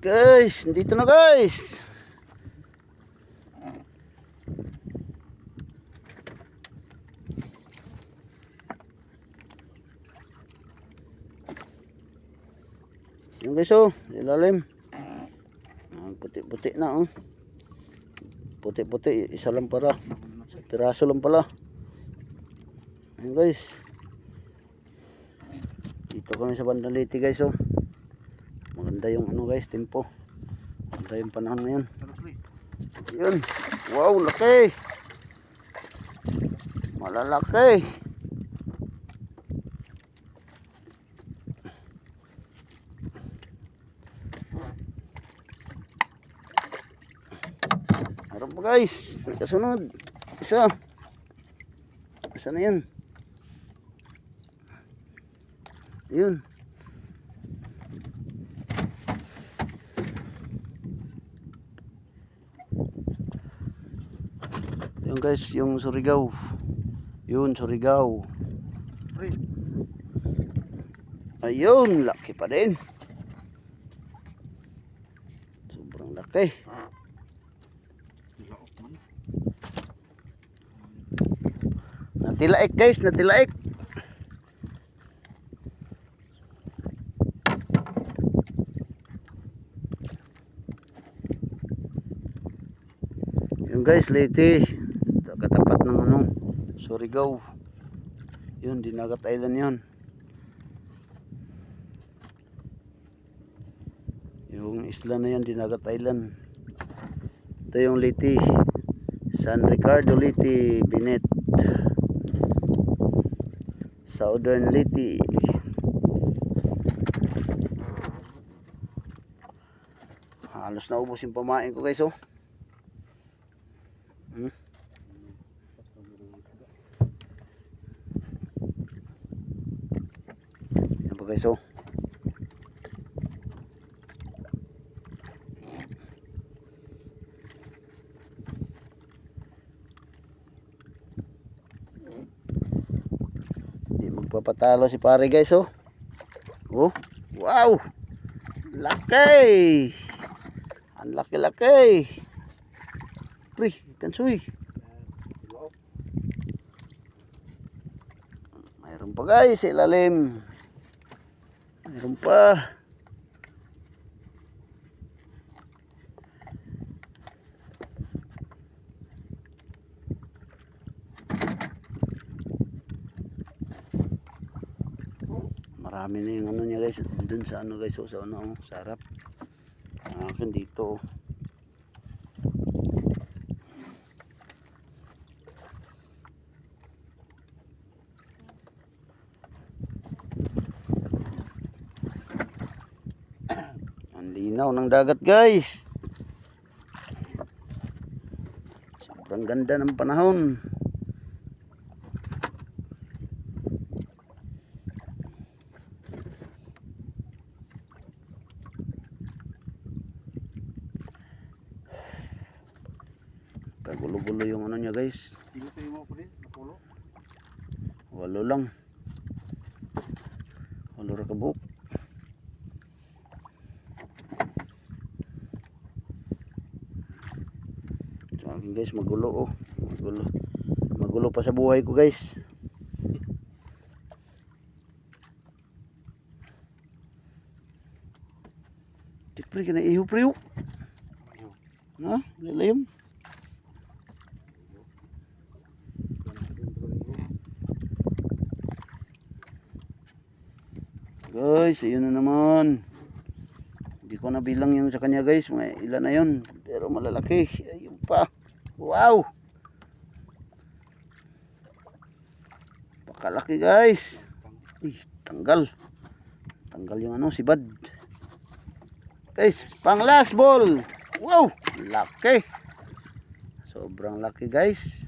Guys, dito na guys. Yung guys oh, ilalim. Ah, Puti-puti na oh. Puti-puti, isa lang para. Piraso lang pala. Ayun guys. Dito kami sa Bandaliti guys oh. Maganda yung ano guys, tempo. Maganda yung panahon ngayon. Yun. Wow, laki. Malalaki. Harap pa guys. Kasunod. Isa. Isa na yan. Yun. Yun guys, yung Surigao. Yun, Surigao. Ayun, laki pa din. Sobrang laki. Natilaik guys, natilaik. Yun guys, late. Ng ano, Surigao. Yun, Dinagat Island yun. Yung isla na yan, Dinagat Island. Ito yung Liti. San Ricardo Liti, Binet. Southern Liti. Halos na ubos yung pamain ko guys oh. Oh. Hindi magpapatalo si pare guys oh. Oh, wow! Laki! Ang laki-laki! Pre, kansoy. Mayroon pa guys, ilalim. Mayroon pa. Marami na yung ano niya guys, dun sa ano guys, oh, sa ano, sa harap. Akin dito. oh. Ang linaw ng dagat guys. Sobrang ganda ng panahon. Kagulo-gulo yung ano niya guys. Walo lang. Walo ra akin guys, magulo oh. Magulo. Magulo pa sa buhay ko guys. Tik pre, kena iho pre oh. Ha? Lalayom. Guys, ayun na naman. Hindi ko nabilang yung sa kanya guys. May ilan na yun. Pero malalaki. Ayun pa. Wow! Pakalaki guys. Ih, tanggal. Tanggal yung ano, si Bad. Guys, pang last ball. Wow! Laki. Sobrang laki guys.